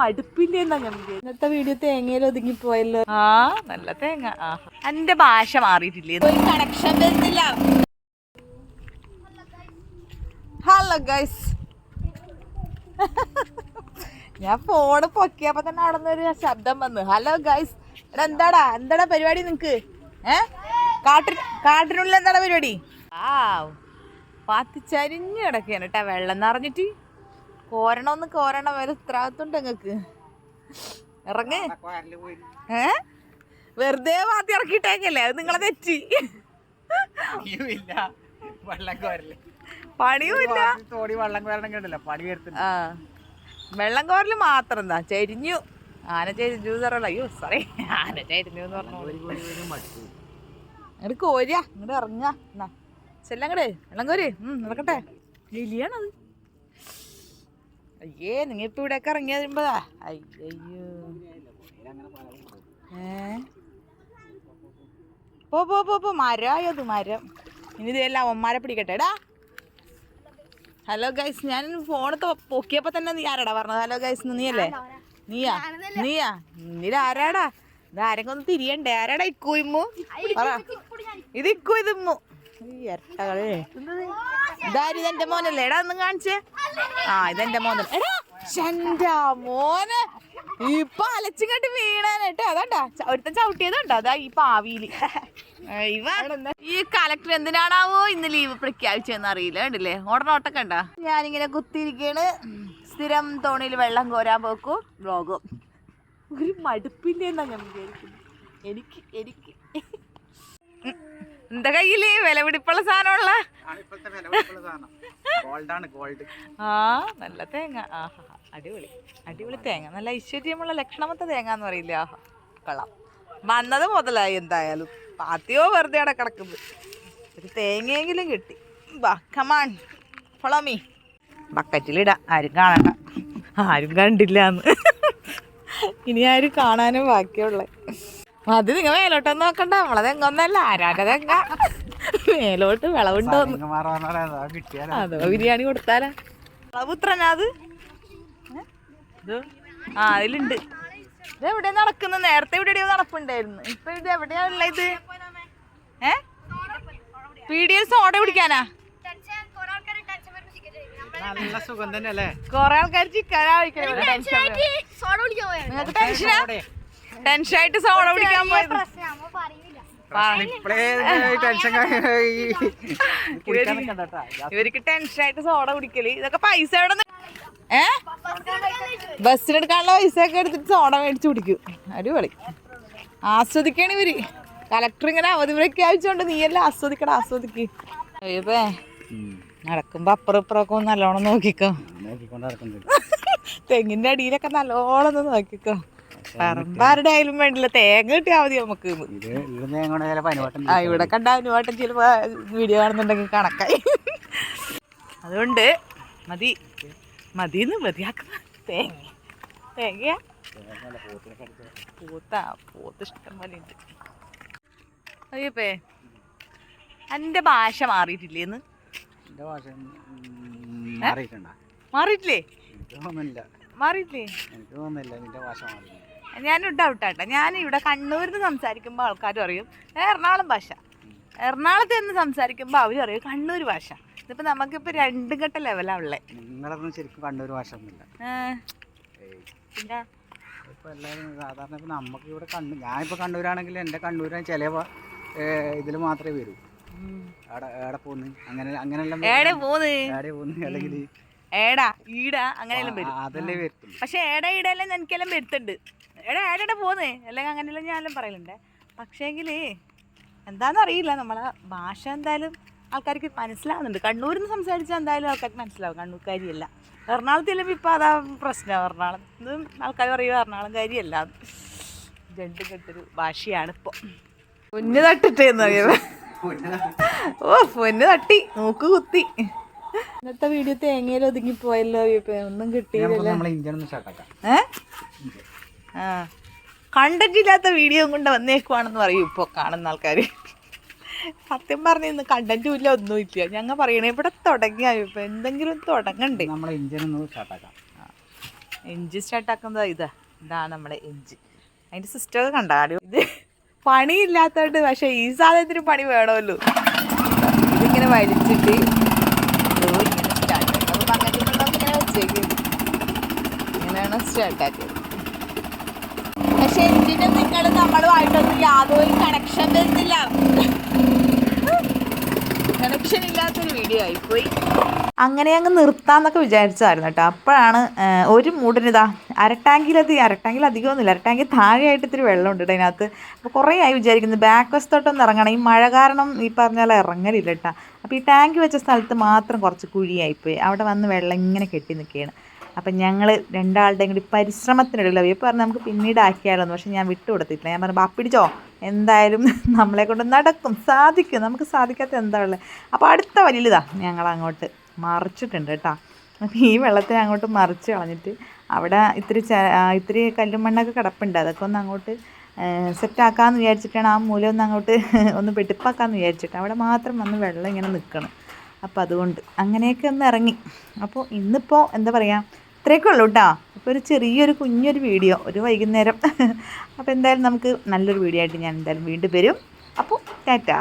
മടുപ്പില്ലെന്നാ ഞാൻ ഇന്നത്തെ വീഡിയോ തേങ്ങയിൽ ഒതുങ്ങി പോയല്ലോ. ആ നല്ല തേങ്ങ. ആ എന്റെ ഭാഷ മാറിയിട്ടില്ലേ കണക്ഷൻ വരുന്നില്ല. ഹലോ ഗൈസ് ഞാൻ ഫോണ് പൊക്കിയപ്പോ തന്നെ അവിടെ ഒരു ശബ്ദം വന്നു. ഹലോ ഗൈസ് എടാ എന്താടാ? എന്താടാ പരിപാടി നിങ്ങക്ക്? ഏ? കാട്ടി കാട്ടിനുള്ളിൽ എന്താടാ പരിപാടി? ആ പാത്തിച്ചരിഞ്ഞ് കിടക്കുകയാണ് കേട്ടാ. വെള്ളം നിറഞ്ഞിട്ട് കോരണമെന്ന് കോരണം വരെ ഉത്തരവാദിത്തമുണ്ട് ഞങ്ങക്ക് ഇറങ്ങ്. ഏ? വെറുതെ വാത്തി ഇറക്കിയിട്ടേക്കല്ലേ? അത് നിങ്ങളെ തെറ്റി. വെള്ളം കോരൽ. പണിയുമില്ല. തോടി വെള്ളം കോരണം കണ്ടില്ല പണി വരുത്തുന്നു ആ. വെള്ളം കോരൽ മാത്രം എന്താ? ചെരിഞ്ഞു. ആന ചെരിഞ്ഞു അയ്യോ സോറി ആന ചെരിഞ്ഞു എന്ന് പറഞ്ഞു ഇങ്ങോട്ട് കോരിയാ. ഇങ്ങോട്ട് ഇറങ്ങ. എന്നാ. ചെല്ലാം അങ്ങട് വെള്ളം കോരി. ഉം നടക്കട്ടെ. എലിയാണത് അയ്യേ നിങ്ങ ഇപ്പൊ ഇവിടെയൊക്കെ ഇറങ്ങി വരുമ്പോഴാ? അയ്യോ ഏ? പോ പോ പോ പോ. മരമായോ അത് മരം. ഇനി ഇതെല്ലാം അവന്മാരെ പിടിക്കട്ടെ. എടാ. ഹലോ ഗൈസ് ഞാൻ ഫോണത്ത് പൊക്കിയപ്പോ തന്നെ നീ ആരാടാ പറഞ്ഞത്? ഹലോ ഗൈസ് നീയല്ലേ? നീയാ? നീയാ? നീല ആരാടാ? ഇത് ആരെങ്കിലും ഒന്ന് തിരിയണ്ടേ? ആരാടാ ഇക്കു ഇമ്മു ഇത് ഇക്കു ഇത് ഇമ്മു ഈ ഇരട്ടകളെ ഇതാര് ഇതെന്റെ മോനല്ലേ? എടാ ഒന്നും കാണിച്ചേ. ആ ഇതെന്റെ മോനല്ലേ. എടാ ശന്റെ മോനെ. ഇപ്പൊ അലച്ചിങ്ങോട്ട് വീണാനേട്ടോ അതാണ്ടാ ഒരുത്തൻ ചവിട്ടിയതുണ്ടോ? അതാ ഈ പാവിയിൽ. ഈ കലക്ടർ എന്തിനാണാവോ ഇന്ന് ലീവ് പ്രഖ്യാപിച്ചെന്ന് അറിയില്ല. കണ്ടില്ലേ? ഓടനോട്ടൊക്കെ ഉണ്ടാ ഞാനിങ്ങനെ കുത്തിയിരിക്കാണ് സ്ഥിരം തോണിയിൽ വെള്ളം കോരാൻ പോക്കും. ബ്ലോഗും ഒരു മടുപ്പില്ലെന്നാ ഞാൻ വിചാരിക്കുന്നത്. എനിക്ക് എനിക്ക്. എന്താ കയ്യിൽ? വിലപിടിപ്പുള്ള സാധനമുള്ള ആ നല്ല തേങ്ങ. ആഹാ അടിപൊളി. അടിപൊളി തേങ്ങ. നല്ല ഐശ്വര്യമുള്ള ലക്ഷണമത്തെ തേങ്ങ എന്ന് പറയില്ല? ആഹാ കൊള്ളാം. വന്നത് മുതലായി എന്തായാലും. പാത്തിയോ വെറുതെ അവിടെ കിടക്കുന്നത് ഒരു തേങ്ങയെങ്കിലും കിട്ടി. ബാ കമാൺ ഫോളോമീ ബക്കറ്റിലിടാം ആരും കാണണ്ട. ആരും കണ്ടില്ല എന്ന്. ഇനി ആരും കാണാനും ബാക്കിയുള്ള. അത് നിങ്ങൾ മേലോട്ടൊന്നും നോക്കണ്ട. നമ്മളെ തെങ്ങൊന്നല്ല ആരാന്റെ തെങ്ങ? മേലോട്ട് വിളവുണ്ടോ കിട്ടിയാലോ? അതോ ബിരിയാണി കൊടുത്താലാ? പുത്രനാ അത്? ഏ? ഇത്? ആ അതിലുണ്ട്. ഇത് എവിടെ നടക്കുന്നു? നേരത്തെ ഇവിടെ എവിടെയോ നടപ്പുണ്ടായിരുന്നു. ഇപ്പൊ ഇത് എവിടെയാ ഉള്ള ഇത്? ഏ? എസ് ഓടെ പിടിക്കാനാ? നല്ല സുഖം തന്നെ അല്ലേ കൊറേ ആൾക്കാർ ചിക്കനാ നിങ്ങൾക്ക് ടെൻഷനാ ടെൻഷൻ ആയിട്ട് സോഡ കുടിക്കാൻ പോയത്. ഇവർക്ക് ടെൻഷൻ ആയിട്ട് സോഡ കുടിക്കൽ. ഇതൊക്കെ പൈസ എവിടെ ഏ? ബസ്സിനെടുക്കാനുള്ള പൈസ ഒക്കെ എടുത്തിട്ട് സോഡ മേടിച്ച് കുടിക്കും. അടിപൊളി. ആസ്വദിക്കാണ് ഇവർ. കലക്ടർ ഇങ്ങനെ അവധി പ്രഖ്യാപിച്ചോണ്ട് നീയെല്ലാം ആസ്വദിക്കടാ ആസ്വദിക്ക്. അയ്യപ്പേ. നടക്കുമ്പോ അപ്പുറം ഇപ്പുറമൊക്കെ ഒന്ന് നല്ലോണം നോക്കിക്കോ. തെങ്ങിന്റെ അടിയിലൊക്കെ നല്ലോണം നോക്കിക്കോ. പറമ്പാരുടെ ആയാലും വേണ്ടില്ല. തേങ്ങ കിട്ടിയാ മതി നമുക്ക്. ആ ഇവിടെ കണ്ട അനുവാട്ടം ചിലപ്പോ വീഡിയോ കാണുന്നുണ്ടെങ്കിൽ കണക്കായി. അതുകൊണ്ട് മതി. മതിന്ന് മതിയാക്കുന്ന തേങ്ങ. തേങ്ങ പൂത്ത പൂത്ത് ഇഷ്ടം പോലെ ഉണ്ട്. അയ്യപ്പേ എന്റെ ഭാഷ മാറിയിട്ടില്ലേന്ന് മാറിയിട്ടില്ലേ? മാറിയിട്ടില്ലേ? എനിക്ക് തോന്നുന്നില്ല നിന്റെ ഭാഷ മാറി ഞാനൊരു ഡൗട്ടാട്ടെ ഞാൻ ഇവിടെ കണ്ണൂരിൽ നിന്ന് സംസാരിക്കുമ്പോൾ ആൾക്കാർ പറയും എറണാകുളം ഭാഷ. എറണാകുളത്ത് നിന്ന് സംസാരിക്കുമ്പോൾ അവർ പറയും കണ്ണൂർ ഭാഷ. ഇതിപ്പോൾ നമുക്കിപ്പോൾ രണ്ടും ഘട്ട ലെവലാണ് ഉള്ളത് നിങ്ങളൊന്നും ശരിക്കും കണ്ണൂർ ഭാഷ ഒന്നുമില്ല. പിന്നെ? ഇപ്പൊ എല്ലാവരും സാധാരണ ഇപ്പൊ നമുക്ക് ഇവിടെ കണ്ണൂർ ഞാനിപ്പോ കണ്ണൂരാണെങ്കിൽ എന്റെ കണ്ണൂരാണ് ചില ഇതിൽ മാത്രമേ വരൂ. എവിടെ പോന്ന്. അങ്ങനെ അങ്ങനെല്ലാം ഏടെ പോന്ന്? എവിടെ പോന്ന് അല്ലെങ്കിൽ ഏടാ ഈടാ അങ്ങനെയെല്ലാം വരും. അതല്ലേ വരും പക്ഷെ ഏടാ ഈടെല്ലാം എനിക്കെല്ലാം വരുത്തുണ്ട് എടാ ഏടാ പോന്നേ. അല്ലെങ്കിൽ അങ്ങനെയല്ല ഞാനെല്ലാം പറയലുണ്ട്. പക്ഷേങ്കിൽ എന്താണെന്നറിയില്ല നമ്മളെ ഭാഷ എന്തായാലും ആൾക്കാർക്ക് മനസ്സിലാവുന്നുണ്ട്. കണ്ണൂരിൽ നിന്ന് സംസാരിച്ചാൽ എന്തായാലും ആൾക്കാർക്ക് മനസ്സിലാവും. കണ്ണൂർക്കാരിയല്ല. എറണാകുളത്ത് ചെല്ലുമ്പോൾ ഇപ്പോൾ അതാ പ്രശ്നം. എറണാകുളത്ത് ആൾക്കാർ പറയുക എറണാകുളം കാര്യമല്ല രണ്ടും കെട്ടൊരു ഭാഷയാണ് ഇപ്പോൾ പൊന്ന് തട്ടിട്ടേന്ന് അറിയാം ഓ പൊന്ന് തട്ടി. മൂക്ക് കുത്തി. ഇന്നത്തെ വീഡിയോ തേങ്ങയിൽ ഒതുങ്ങി പോയല്ലോ ഇപ്പൊ ഒന്നും കിട്ടിയില്ല നമ്മളെ ഇന്ത്യൻ ഒന്ന് സ്റ്റാർട്ടാക്കാം ഏ ആ കണ്ടന്റ് ഇല്ലാത്ത വീഡിയോ കൊണ്ട് വന്നേക്കുവാണെന്ന് പറയും ഇപ്പോൾ കാണുന്ന ആൾക്കാർ സത്യം പറഞ്ഞ ഇന്ന് കണ്ടന്റും ഇല്ല ഒന്നും ഇല്ല. ഞങ്ങൾ പറയണേ ഇവിടെ തുടങ്ങിയാ ഇപ്പൊ എന്തെങ്കിലും തുടങ്ങണ്ടേ. നമ്മളെ എഞ്ചിൻ ഒന്ന് സ്റ്റാർട്ടാക്കാം എഞ്ചിൻ സ്റ്റാർട്ടാക്കുന്നത് ഇതാ. ഇതാണ് നമ്മുടെ എഞ്ചിൻ. അതിന്റെ സിസ്റ്റർ കണ്ടാടി ഇത് പണിയില്ലാത്തതുകൊണ്ട് പക്ഷേ ഈ സാധനത്തിന് പണി വേണമല്ലോ. ഇതിങ്ങനെ വലിച്ചിട്ട് ഓ ഇങ്ങനെ സ്റ്റാർട്ട് അപ്പോൾ അങ്ങനെ ഇങ്ങനെയാണ് സ്റ്റാർട്ടാക്കിയത് എഞ്ചിന് നിങ്ങൾ നമ്മളുമായിട്ടൊന്നും യാതൊരു കണക്ഷൻ വരുന്നില്ല? കണക്ഷൻ ഇല്ലാത്തൊരു വീഡിയോ ആയിപ്പോയി അങ്ങനെ അങ്ങ് നിർത്താന്നൊക്കെ വിചാരിച്ചതായിരുന്നു കേട്ടോ. അപ്പോഴാണ് ഒരു മൂടിനിതാ അരട്ടാങ്കിലധികം അരട്ടാങ്കിൽ അധികമൊന്നുമില്ല. അരട്ടാങ്കിൽ താഴെയായിട്ട് ഇത്തിരി വെള്ളമുണ്ട് കേട്ടോ അതിനകത്ത് അപ്പോൾ കുറേ ആയി വിചാരിക്കുന്നത് ബാക്ക് വശത്തോട്ടൊന്ന് ഇറങ്ങണം. ഈ മഴ കാരണം ഈ പറഞ്ഞാൽ പോലെ ഇറങ്ങലില്ല കേട്ടോ. അപ്പോൾ ഈ ടാങ്ക് വെച്ച സ്ഥലത്ത് മാത്രം കുറച്ച് കുഴിയായിപ്പോയി അവിടെ വന്ന് വെള്ളം ഇങ്ങനെ കെട്ടി നിൽക്കുകയാണ്. അപ്പം ഞങ്ങൾ രണ്ടാളുടെയും കൂടി പരിശ്രമത്തിനിടയിൽ അവർ പറഞ്ഞ് നമുക്ക് പിന്നീട് ആക്കിയാലോന്ന് പക്ഷേ ഞാൻ വിട്ടു കൊടുത്തിട്ടില്ല ഞാൻ പറഞ്ഞു പിടിച്ചോ? എന്തായാലും നമ്മളെ കൊണ്ട് നടക്കും. സാധിക്കും. നമുക്ക് സാധിക്കാത്ത എന്താ ഉള്ളത് അപ്പോൾ അടുത്ത വലിയതാ ഞങ്ങൾ അങ്ങോട്ട് മറിച്ചിട്ടുണ്ട് കേട്ടോ. അപ്പോൾ ഈ വെള്ളത്തെ അങ്ങോട്ട് മറിച്ച് കളഞ്ഞിട്ട് അവിടെ ഇത്തിരി ഇത്തിരി കല്ലും മണ്ണൊക്കെ കിടപ്പുണ്ട്. അതൊക്കെ ഒന്ന് അങ്ങോട്ട് സെറ്റാക്കാമെന്ന് വിചാരിച്ചിട്ടാണ് ആ മൂലം ഒന്ന് അങ്ങോട്ട് ഒന്ന് വെട്ടിപ്പാക്കാമെന്ന് വിചാരിച്ചിട്ട് അവിടെ മാത്രം വന്ന് വെള്ളം ഇങ്ങനെ നിൽക്കണം. അപ്പോൾ അതുകൊണ്ട് അങ്ങനെയൊക്കെ ഒന്ന് ഇറങ്ങി. അപ്പോൾ ഇന്നിപ്പോൾ എന്താ പറയുക ഇത്രയൊക്കെ ഉള്ളൂ കേട്ടോ അപ്പോൾ ഒരു ചെറിയൊരു കുഞ്ഞൊരു വീഡിയോ ഒരു വൈകുന്നേരം. അപ്പോൾ എന്തായാലും നമുക്ക് നല്ലൊരു വീഡിയോ ആയിട്ട് ഞാൻ എന്തായാലും വീണ്ടും വരും. അപ്പോൾ ടാറ്റാ.